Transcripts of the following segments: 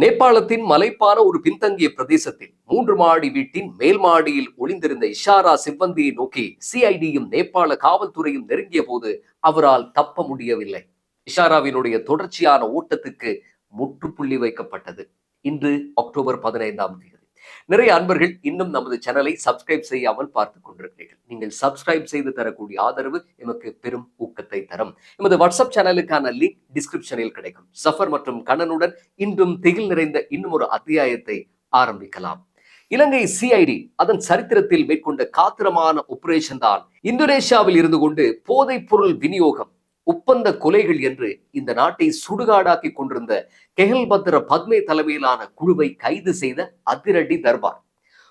நேபாளத்தின் மலைப்பான ஒரு பின்தங்கிய பிரதேசத்தில் மூன்று மாடி வீட்டின் மேல் மாடியில் ஒளிந்திருந்த இஷாரா சிவ்வந்தியை நோக்கி சிஐடியும் நேபாள காவல்துறையும் நெருங்கிய போது அவரால் தப்ப முடியவில்லை. இஷாராவினுடைய தொடர்ச்சியான ஓட்டத்துக்கு முற்றுப்புள்ளி வைக்கப்பட்டது. இன்று அக்டோபர் பதினைந்தாம் தேதி. நிறைய அன்பர்கள் இன்னும் நமது சேனலை சப்ஸ்கிரைப் செய்யாமல் பார்த்து கொண்டிருக்கிறீர்கள். நீங்கள் சப்ஸ்கிரைப் செய்து தரக்கூடிய ஆதரவு எமக்கு பெரும் ஊக்கத்தை தரும். எமது வாட்ஸ்அப் சேனலுக்கான லிங்க் டிஸ்கிரிப்ஷனில் கிடைக்கும். சஃபர் மற்றும் கண்ணனுடன் இன்றும் திகில் நிறைந்த இன்னும் ஒரு அத்தியாயத்தை ஆரம்பிக்கலாம். இலங்கை சிஐடி அதன் சரித்திரத்தில் மேற்கொண்ட காத்திரமான ஆபரேஷன் தான் இந்தோனேஷியாவில் இருந்து கொண்டு போதைப் பொருள் விநியோகம் ஒப்பந்த கொலைகள் என்று இந்த நாட்டை சுடுகாடாக்கி கொண்டிருந்த கெஹல்பத்ர பத்மே தலைமையிலான குழுவை கைது செய்த அதிரடி தர்பார்.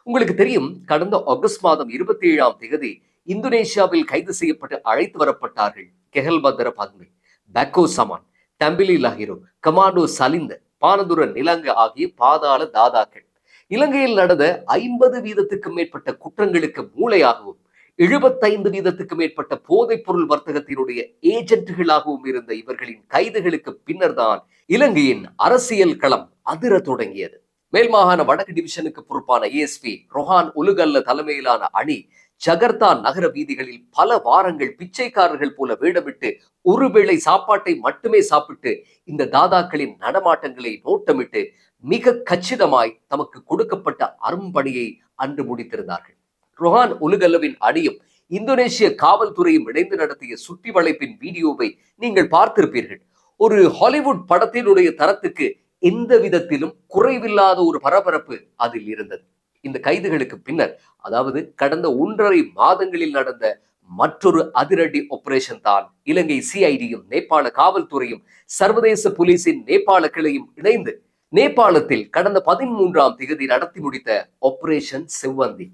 உங்களுக்கு தெரியும் கடந்த ஆகஸ்ட் மாதம் இருபத்தி ஏழாம் தேதி இந்தோனேஷியாவில் கைது செய்யப்பட்டு அழைத்து வரப்பட்டார்கள் கெஹல்பத்ர பத்மே பக்கோ சமான் தம்பிலி லஹிரோ கமாண்டோ சலிந்த பானதுர நிலங்க ஆகிய பாதாள தாதாக்கள். இலங்கையில் நடந்த ஐம்பது வீதத்துக்கும் மேற்பட்ட குற்றங்களுக்கு மூளையாகவும் எழுபத்தைந்து வீதத்துக்கு மேற்பட்ட போதைப் பொருள் வர்த்தகத்தினுடைய ஏஜென்ட்டுகளாகவும் இருந்த இவர்களின் கைதுகளுக்கு பின்னர் தான் இலங்கையின் அரசியல் களம் அதிர தொடங்கியது. மேல்மாகாண வடக்கு டிவிஷனுக்கு பொறுப்பான ஏஎஸ்பி ரொஹான் உலுகல்ல தலைமையிலான அணி ஜகர்த்தா நகர வீதிகளில் பல வாரங்கள் பிச்சைக்காரர்கள் போல வேடமிட்டு ஒருவேளை சாப்பாட்டை மட்டுமே சாப்பிட்டு இந்த தாதாக்களின் நடமாட்டங்களை நோட்டமிட்டு மிக கச்சிதமாய் தமக்கு கொடுக்கப்பட்ட அரும்பணியை அன்று முடித்திருந்தார்கள். ரொஹான் உலுகல்லவின் அணியும் இந்தோனேஷிய காவல்துறையும் இணைந்து நடத்திய சுற்றி வளைப்பின் வீடியோவை நீங்கள் பார்த்திருப்பீர்கள். ஒரு ஹாலிவுட் படத்தினுடைய தரத்துக்கு எந்த விதத்திலும் குறைவில்லாத ஒரு பரபரப்பு அதில் இருந்தது. இந்த கைதுகளுக்கு பின்னர் அதாவது கடந்த ஒன்றரை மாதங்களில் நடந்த மற்றொரு அதிரடி ஆபரேஷன் தான் இலங்கை சிஐடியும் நேபாள காவல்துறையும் சர்வதேச போலீசின் நேபாள கிளையும் இணைந்து நேபாளத்தில் கடந்த பதிமூன்றாம் திகதி நடத்தி முடித்த ஆபரேஷன் செவ்வந்தி.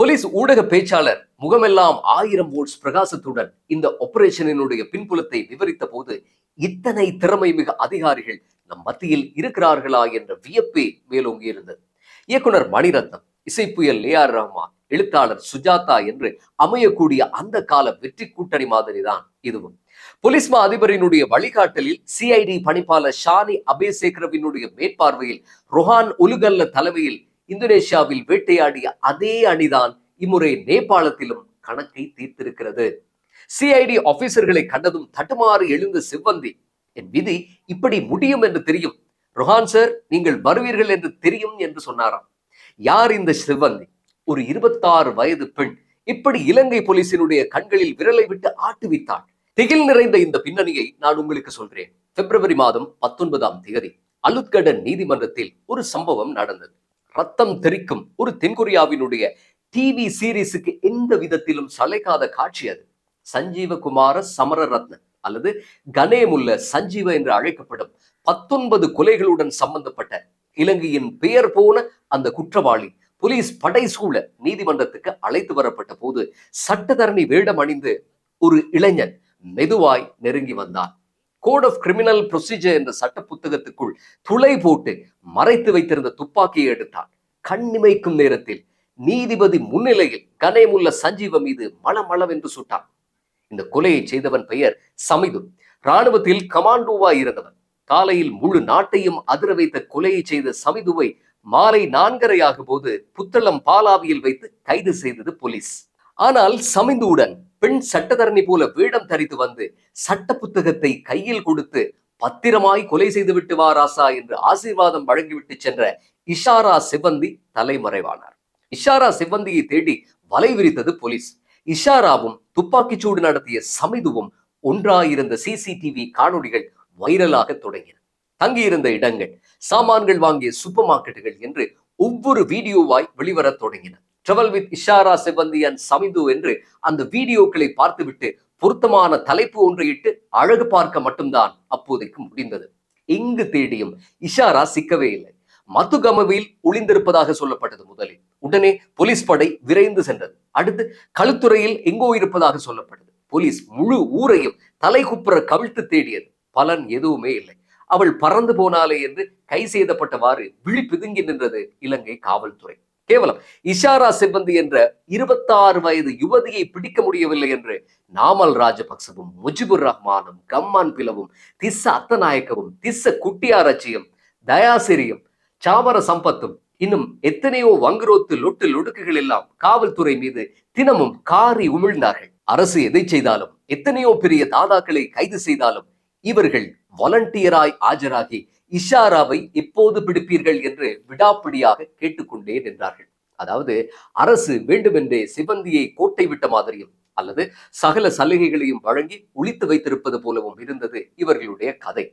போலீஸ் ஊடக பேச்சாளர் முகமெல்லாம் ஆயிரம் வோல்ட்ஸ் பிரகாசத்துடன் இந்த ஆபரேஷனினுடைய பின்புலத்தை விவரித்த போது இத்தனை திறமை மிக அதிகாரிகள் நம் மத்தியில் இருக்கிறார்களா என்ற வியப்பே மேலோங்கி இருந்தது. இயக்குனர் மணிரத்னம் இசைப்புயல் ஏ ஆர் ரஹ்மான் எழுத்தாளர் சுஜாதா என்று அமையக்கூடிய அந்த கால வெற்றி கூட்டணி மாதிரி தான் இதுவும். போலீஸ் அதிபரினுடைய வழிகாட்டலில் சிஐடி பணிப்பாளர் ஷானி அபேசேகரவினுடைய மேற்பார்வையில் ரொஹான் உலுகல்ல தலைமையில் இந்தோனேஷியாவில் வேட்டையாடிய அதே அணிதான் இம்முறை நேபாளத்திலும் கணக்கை தீர்த்திருக்கிறது. சிஐடி ஆபீசர்களை கண்டதும் தட்டுமாறு எழுந்த சிவந்தி என் விதி இப்படி முடியும் என்று தெரியும். ரொஹான் சார் நீங்கள் வருவீர்கள் என்று தெரியும் என்று சொன்னாராம். யார் இந்த சிவ்வந்தி? ஒரு இருபத்தாறு வயது பெண். இப்படி இலங்கை போலீசினுடைய கண்களில் விரலை விட்டு ஆட்டுவித்தாள் திகில் நிறைந்த இந்த பின்னணியை நான் உங்களுக்கு சொல்கிறேன் பிப்ரவரி மாதம் பத்தொன்பதாம் தேதி அலுத்கடன் நீதிமன்றத்தில் ஒரு சம்பவம் நடந்தது. ரத்தம் தெரிக்கும் ஒரு தென்கொரியாவினுடைய டிவி சீரீஸுக்கு எந்த விதத்திலும் சளைக்காத காட்சி அது. சஞ்சீவகுமார சமரரத்ன அல்லது கணேமுல்ல சஞ்சீவ என்று அழைக்கப்படும் பத்தொன்பது கொலைகளுடன் சம்பந்தப்பட்ட இலங்கையின் பெயர் போன அந்த குற்றவாளி போலீஸ் படை சூழ நீதிமன்றத்துக்கு அழைத்து வரப்பட்ட போது சட்டத்தரணி வேடம் அணிந்து ஒரு இளைஞன் மெதுவாய் நெருங்கி வந்தான். கோட் ஆஃப் கிரிமினல் ப்ரொசீஜர் என்ற சட்ட புத்தகத்துக்குள் துளை போட்டு மறைத்து வைத்திருந்த துப்பாக்கியை எடுத்தான். கண்ணிமைக்கும் நேரத்தில் நீதிபதி முன்னிலையில் கனேமுள்ள சஞ்சீவ மீது மளமளவென்று சுட்டான். இந்த கொலையை செய்தவன் பெயர் சமிது. ராணுவத்தில் கமாண்டோவா இருந்தவன். காலையில் முழு நாட்டையும் அதிர வைத்த கொலையை செய்த சமிதுவை மாலை நான்கரை போது புத்தளம் பாலாவியில் வைத்து கைது செய்தது போலீஸ். ஆனால் சமிந்துவுடன் பெண் சட்டத்தரணி போல வேடம் தரித்து வந்து சட்ட புத்தகத்தை கையில் கொடுத்து பத்திரமாய் கொலை செய்துவிட்டு வா ராசா என்று ஆசீர்வாதம் வழங்கிவிட்டு சென்ற இஷாரா சிவந்தி தலைமறைவானார். இஷாரா சிவந்தியை தேடி வலை விரித்தது போலீஸ். இஷாராவும் துப்பாக்கிச்சூடு நடத்திய சமிதுவும் ஒன்றாயிருந்த சிசிடிவி காணொளிகள் வைரலாக தொடங்கின. தங்கியிருந்த இடங்கள் சாமான்கள் வாங்கிய சூப்பர் மார்க்கெட்டுகள் என்று ஒவ்வொரு வீடியோவாய் வெளிவரத் தொடங்கின. Travel with Ishara Sivanthi and Samithu என்று அந்த வீடியோக்களை பார்த்துவிட்டு பொருத்தமான தலைப்பு ஒன்றை இட்டு அழகு பார்க்க மட்டும்தான் அப்போதைக்கு முடிந்தது. எங்கு தேடியும் இஷாரா சிக்கவே இல்லை. மத்துகமவில் ஒளிந்திருப்பதாக சொல்லப்பட்டது முதலில். உடனே போலீஸ் படை விரைந்து சென்றது. அடுத்து களுத்துறையில் எங்கோ இருப்பதாக சொல்லப்பட்டது. போலீஸ் முழு ஊரையும் தலைகுப்புற கவிழ்த்து தேடியது. பலன் எதுவுமே இல்லை. அவள் பறந்து போனாலே என்று கை செய்தப்பட்டவாறு விழி பிதுங்கி நின்றது இலங்கை காவல்துறை. கேவலம். இஷாரா சிப்பந்தி என்ற இருபத்தாறு வயது யுவதியை பிடிக்க முடியவில்லை என்று நாமல் ராஜபக்சவும் முஜிபுர் ரஹ்மானும் கம்மான் பிளவும் திஸ்ஸ அத்தநாயக்கவும் திஸ்ஸ குட்டியாரச்சியும் தயாசிரியும் சாமர சம்பத்தும் இன்னும் எத்தனையோ வங்குரோத்து லொட்டு லொடுக்குகள் எல்லாம் காவல்துறை மீது தினமும் காரி உமிழ்ந்தார்கள். அரசு எதை செய்தாலும் எத்தனையோ பெரிய தாதாக்களை கைது செய்தாலும் இவர்கள் வாலண்டியராய் ஆஜராகி இஷாராவை எப்போது பிடிப்பீர்கள் என்று விடாப்பிடியாக கேட்டுக்கொண்டே நின்றார்கள். அதாவது அரசு வேண்டுமென்றே சிவந்தியை கோட்டை விட்ட மாதிரியும் அல்லது சகல சலுகைகளையும் வழங்கி ஒழித்து வைத்திருப்பது போலவும் இருந்தது இவர்களுடைய கதை.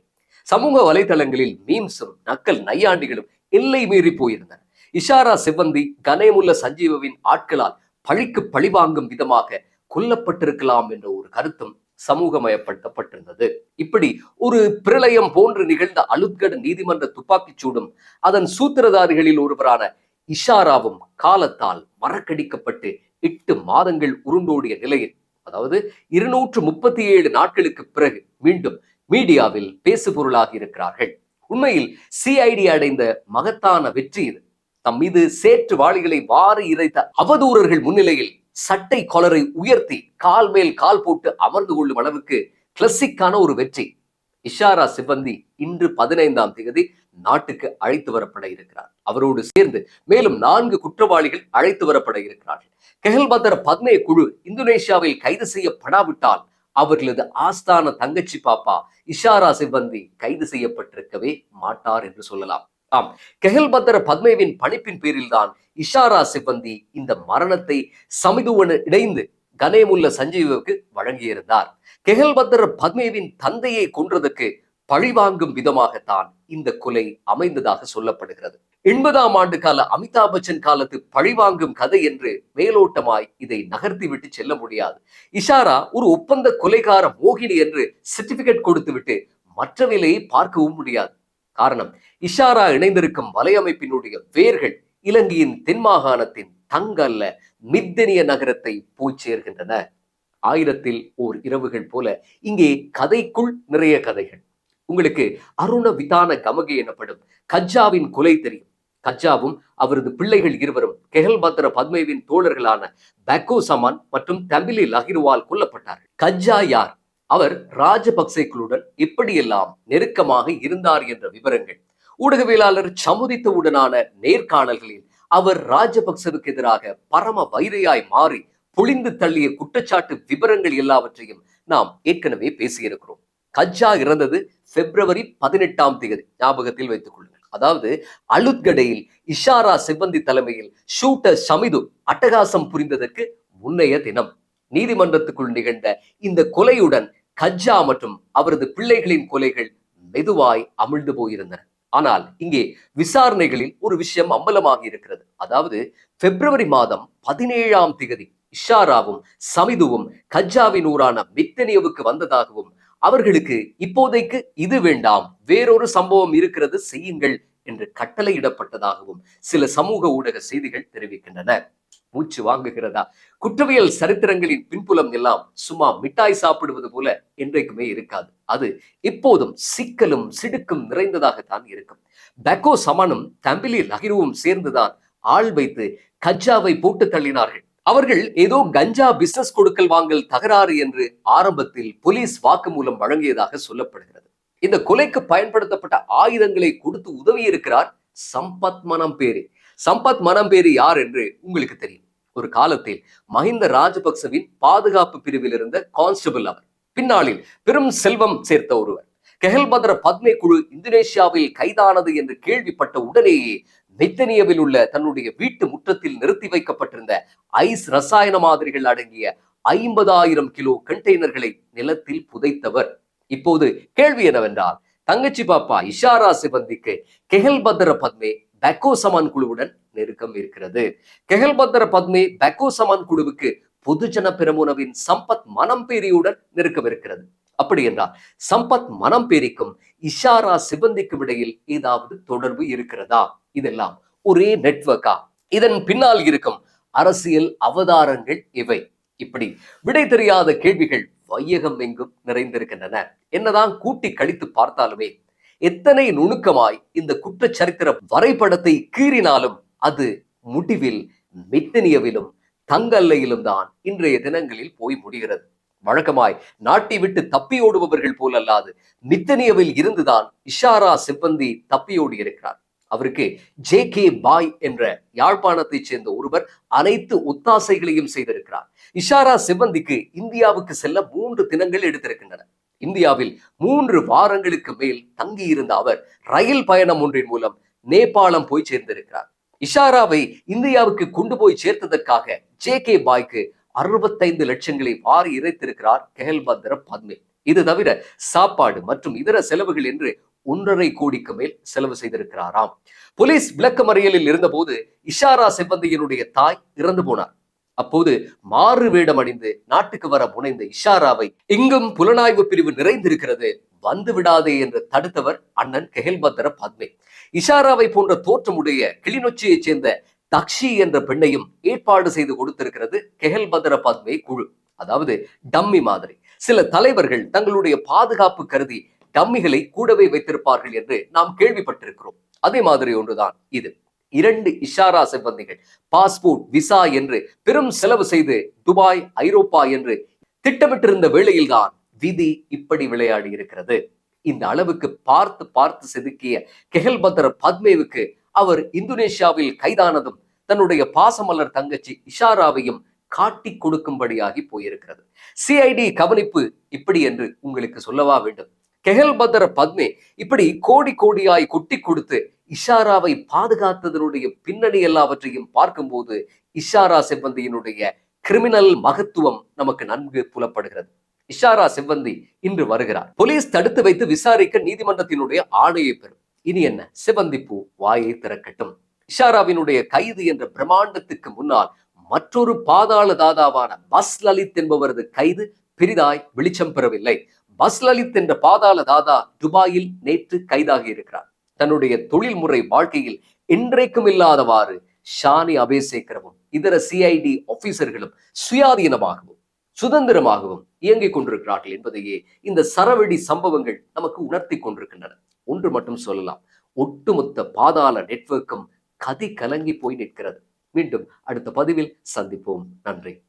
சமூக வலைதளங்களில் மீம்ஸும் நக்கல் நையாண்டிகளும் எல்லை மீறி போயிருந்தன. இஷாரா சிவந்தி கனேமுல்ல சஞ்சீவவின் ஆட்களால் பழிக்கு பழிவாங்கும் விதமாக கொல்லப்பட்டிருக்கலாம் என்ற ஒரு கருத்தும் சமூகமயப்படுத்தப்பட்டிருந்தது. இப்படி ஒரு பிரளயம் போன்று நிகழ்ந்த அலுத்கட நீதிமன்ற துப்பாக்கிச் சூடும் அதன் சூத்திரதாரிகளில் ஒருவரான இஷாராவும் காலத்தால் மறக்கடிக்கப்பட்டு எட்டு மாதங்கள் உருண்டோடிய நிலையில் அதாவது இருநூற்று முப்பத்தி ஏழு நாட்களுக்கு பிறகு மீண்டும் மீடியாவில் பேசுபொருளாகி இருக்கிறார்கள் உண்மையில் சிஐடி அடைந்த மகத்தான வெற்றி இது. தம் மீது சேற்று வாளிகளை வாரி இறைத்த அவதூறர்கள் முன்னிலையில் சட்டை கொலரை உயர்த்தி கால் மேல் கால் போட்டு அமர்ந்து கொள்ளும் அளவுக்கு கிளசிக்கான ஒரு வெற்றி இஷாரா சிபந்தி இன்று பதினைந்தாம் தேதி நாட்டுக்கு அழைத்து வரப்பட இருக்கிறார். அவரோடு சேர்ந்து மேலும் நான்கு குற்றவாளிகள் அழைத்து வரப்பட இருக்கிறார்கள். கெஹல்பத்தர் பத்மே குழு இந்தோனேஷியாவில் கைது செய்யப்படாவிட்டால் அவர்களது ஆஸ்தான தங்கச்சி பாப்பா இஷாரா சிபந்தி கைது செய்யப்பட்டிருக்கவே மாட்டார் என்று சொல்லலாம். ஆம். கெஹல்பத்தர பத்மேவின் பணிப்பின் பேரில்தான் இஷாரா சிப்பந்தி இந்த மரணத்தை சமிதுவன இணைந்து கனேமுல்ல சஞ்சீவுக்கு வழங்கியிருந்தார். கெஹல்பத்தர பத்மேவின் தந்தையை கொன்றதுக்கு பழிவாங்கும் விதமாகத்தான் இந்த கொலை அமைந்ததாக சொல்லப்படுகிறது. எண்பதாம் ஆண்டு கால அமிதாப் பச்சன் காலத்து பழிவாங்கும் கதை என்று மேலோட்டமாய் இதை நகர்த்தி விட்டு செல்ல முடியாது. இஷாரா ஒரு ஒப்பந்த கொலைகார மோகினி என்று சர்டிபிகேட் கொடுத்து கொடுத்துவிட்டு மற்றவிலையை பார்க்கவும் முடியாது. காரணம் இஷாரா இணைந்திருக்கும் வலையமைப்பினுடைய வேர்கள் இலங்கையின் தென் மாகாணத்தின் தங்கல்ல மித்தனிய நகரத்தை போய் சேர்கின்றன. ஆயிரத்தில் ஓர் இரவுகள் போல இங்கே கதைக்குள் நிறைய கதைகள். உங்களுக்கு அருண விதான கமகை எனப்படும் கஜ்ஜாவின் கொலை தெரியும். கஜ்ஜாவும் அவரது பிள்ளைகள் இருவரும் கெஹல்பத்ர பத்மேவின் தோழர்களான பக்கோ சமான் மற்றும் தமிழில் லஹிருவால் கொல்லப்பட்டார்கள். கஜ்ஜா யார்? அவர் ராஜபக்சேக்களுடன் எப்படியெல்லாம் நெருக்கமாக இருந்தார் என்ற விவரங்கள். ஊடகவியலாளர் சமுதித்தவுடனான நேர்காணல்களில் அவர் ராஜபக்சவுக்கு எதிராக பரம வைரையாய் மாறி புளிந்து தள்ளிய குற்றச்சாட்டு விவரங்கள் எல்லாவற்றையும் நாம் ஏற்கனவே பேசியிருக்கிறோம். கஜ்ஜா இறந்தது பிப்ரவரி பதினெட்டாம் தேதி. ஞாபகத்தில் வைத்துக் கொள்ளுங்கள். அதாவது அலுத்கடையில் இஷாரா சிப்பந்தி தலைமையில் ஷூட்டர் ஷமிது அட்டகாசம் புரிந்ததற்கு முன்னைய தினம் நீதிமன்றத்துக்குள் நிகழ்ந்த இந்த கொலையுடன் கஜ்ஜா மற்றும் அவரது பிள்ளைகளின் கொலைகள் மெதுவாய் அமிழ்ந்து போயிருந்தன. ஆனால் இங்கே விசாரணைகளில் ஒரு விஷயம் அம்பலமாக இருக்கிறது. அதாவது பிப்ரவரி மாதம் பதினேழாம் திகதி இஷாராவும் சமிதுவும் கஜ்ஜாவின் ஊரான மித்தனியவுக்கு வந்ததாகவும் அவர்களுக்கு இப்போதைக்கு இது வேண்டாம் வேறொரு சம்பவம் இருக்கிறது செய்யுங்கள் என்று கட்டளையிடப்பட்டதாகவும் சில சமூக ஊடக செய்திகள் தெரிவிக்கின்றன. மூச்சு வாங்குகிறதா? குற்றவியல் சரித்திரங்களின் பின்புலம் எல்லாம் சும்மா மிட்டாய் சாப்பிடுவது போல என்றைக்குமே இருக்காது. அது இப்போதும் சிக்கலும் சிடுக்கும் நிறைந்ததாகத்தான் இருக்கும். பெக்கோ சமானும் தம்பிலி லகிருவும் சேர்ந்துதான் ஆள் வைத்து கஜ்ஜாவை போட்டு தள்ளினார்கள். அவர்கள் ஏதோ கஞ்சா பிசினஸ் கொடுக்கல் வாங்கல் தகராறு என்று ஆரம்பத்தில் போலீஸ் வாக்குமூலம் வழங்கியதாக சொல்லப்படுகிறது. இந்த கொலைக்கு பயன்படுத்தப்பட்ட ஆயுதங்களை கொடுத்து உதவி இருக்கிறார் சம்பத் சம்பத் மனம்பேரி யார் என்று உங்களுக்கு தெரியும். ஒரு காலத்தில் மஹிந்த ராஜபக்சவின் பாதுகாப்பு பிரிவில் இருந்த கான்ஸ்டபிள் அவர் பின்னாளில் பெரும் செல்வம் சேர்த்த ஒருவர். கெஹல்பத்ர பத்மே குழு இந்தோனேஷியாவில் கைதானது என்று கேள்விப்பட்ட உடனேயே மெத்தனியவில் உள்ள தன்னுடைய வீட்டு முற்றத்தில் நிறுத்தி வைக்கப்பட்டிருந்த ஐஸ் ரசாயன மாதிரிகள் அடங்கிய ஐம்பதாயிரம் கிலோ கண்டெய்னர்களை நிலத்தில் புதைத்தவர். இப்போது கேள்வி என்னவென்றால் தங்கச்சி பாப்பா இஷாரா சிபந்திக்கு கெஹல்பத்ர பத்மே பெக்கோ சமான் குழுவுடன் நெருக்கம் இருக்கிறது. கெஹல்பத்ர பத்மி பெக்கோ சமான் குழுவுக்கு பொதுஜன பெருமுனவின் சம்பத் மனம் பேரியுடன் நெருக்கம் இருக்கிறது அப்படி என்றால் சம்பத் மனம் பேரிக்கும் இஷாரா சிபந்திக்கும் இடையில் ஏதாவது தொடர்பு இருக்கிறதா? இதெல்லாம் ஒரே நெட்வொர்க்கா? இதன் பின்னால் இருக்கும் அரசியல் அவதாரங்கள் இவை இப்படி விடை தெரியாத கேள்விகள் வையகம் எங்கும் நிறைந்திருக்கின்றன. என்னதான் கூட்டி கழித்து பார்த்தாலுமே எத்தனை நுணுக்கமாய் இந்த குற்றச்சரித்திர வரைபடத்தை கீறினாலும் அது முடிவில் மித்தனியவிலும் தங்கல்லையிலும் தான் இன்றைய தினங்களில் போய் முடிகிறது. வழக்கமாய் நாட்டை விட்டு தப்பியோடுபவர்கள் போல் அல்லாது மித்தனியவில் இருந்துதான் இஷாரா சிப்பந்தி தப்பியோடி இருக்கிறார். அவருக்கு ஜே கே பாய் என்ற யாழ்ப்பாணத்தைச் சேர்ந்த ஒருவர் அனைத்து ஒத்தாசைகளையும் செய்திருக்கிறார். இஷாரா சிவந்திக்கு இந்தியாவுக்கு செல்ல மூன்று தினங்கள் எடுத்திருக்கின்றன இந்தியாவில் மூன்று வாரங்களுக்கு மேல் தங்கியிருந்த அவர் ரயில் பயணம் ஒன்றின் மூலம் நேபாளம் போய் சேர்ந்திருக்கிறார். இஷாராவை இந்தியாவுக்கு கொண்டு போய் சேர்த்ததற்காக ஜே கே பாய்க்கு அறுபத்தைந்து லட்சங்களை வாரி இறைத்திருக்கிறார் கெஹல்பத்ர பத்மே இது தவிர சாப்பாடு மற்றும் இதர செலவுகள் என்று ஒன்றரை கோடிக்கு மேல் செலவு செய்திருக்கிறாராம். போலீஸ் விளக்கமறியலில் இருந்தபோது இஷாரா செவ்வந்தியனுடைய தாய் இறந்து போனார். அப்போது மாறு வேடம் அணிந்து நாட்டுக்கு வர முனைந்த இஷாராவை இங்கும் புலனாய்வு பிரிவு நிறைந்திருக்கிறது வந்து விடாதே என்று தடுத்தவர் அண்ணன் கெஹல்பத்ர பத்மே. இஷாராவை போன்ற தோற்றமுடைய கிளிநொச்சியைச் சேர்ந்த தக்ஷி என்ற பெண்ணையும் ஏற்பாடு செய்து கொடுத்திருக்கிறது கெஹல்பத்ர பத்மே குழு. அதாவது டம்மி மாதிரி. சில தலைவர்கள் தங்களுடைய பாதுகாப்பு கருதி டம்மிகளை கூடவே வைத்திருப்பார்கள் என்று நாம் கேள்விப்பட்டிருக்கிறோம். அதே மாதிரி ஒன்றுதான் இது. இரண்டு இஷாரா சிப்பந்திகள் பாஸ்போர்ட் விசா என்று பெரும் செலவு செய்து துபாய் ஐரோப்பா என்று திட்டமிட்டிருந்த வேளையில்தான் விதி இப்படி விளையாடி இருக்கிறது இந்த அளவுக்கு பார்த்து பார்த்து செதுக்கிய கெஹல்பத்ர பத்மேவுக்கு அவர் இந்தோனேஷியாவில் கைதானதும் தன்னுடைய பாசமலர் தங்கச்சி இஷாராவையும் காட்டி கொடுக்கும்படியாகி போயிருக்கிறது. சிஐடி கவனிப்பு இப்படி என்று உங்களுக்கு சொல்லவா வேண்டும்? கெஹல்பத்ர பத்மே இப்படி கோடி கோடியாய் கொட்டி கொடுத்து இஷாராவை பாதுகாத்ததனுடைய பின்னணி எல்லாவற்றையும் பார்க்கும்போது இஷாரா செவ்வந்தியினுடைய கிரிமினல் மகத்துவம் நமக்கு நன்கு புலப்படுகிறது. இஷாரா செவ்வந்தி இன்று வருகிறார். போலீஸ் தடுத்து வைத்து விசாரிக்க நீதிமன்றத்தினுடைய ஆணையை பெறும். இனி என்ன? செவ்வந்தி பூ வாயை திறக்கட்டும். இஷாராவினுடைய கைது என்ற பிரம்மாண்டத்துக்கு முன்னால் மற்றொரு பாதாள தாதாவான பஸ் லலித் என்பவரது கைது பெரிதாய் வெளிச்சம் பெறவில்லை. பஸ் லலித் என்ற பாதாள தாதா துபாயில் நேற்று கைதாகி இருக்கிறார். தன்னுடைய தொழில்முறை வாழ்க்கையில் என்றைக்கும் இல்லாதவாறு ஷானி அபேசேகரவும் இதர சிஐடி ஆபீசர்களும் சுயாதீனமாகவும் சுதந்திரமாகவும் இயங்கிக் கொண்டிருக்கிறார்கள் என்பதையே இந்த சரவெடி சம்பவங்கள் நமக்கு உணர்த்தி கொண்டிருக்கின்றன. ஒன்று மட்டும் சொல்லலாம். ஒட்டுமொத்த பாதாள நெட்வொர்க்கும் கதி கலங்கி போய் நிற்கிறது. மீண்டும் அடுத்த பதிவில் சந்திப்போம். நன்றி.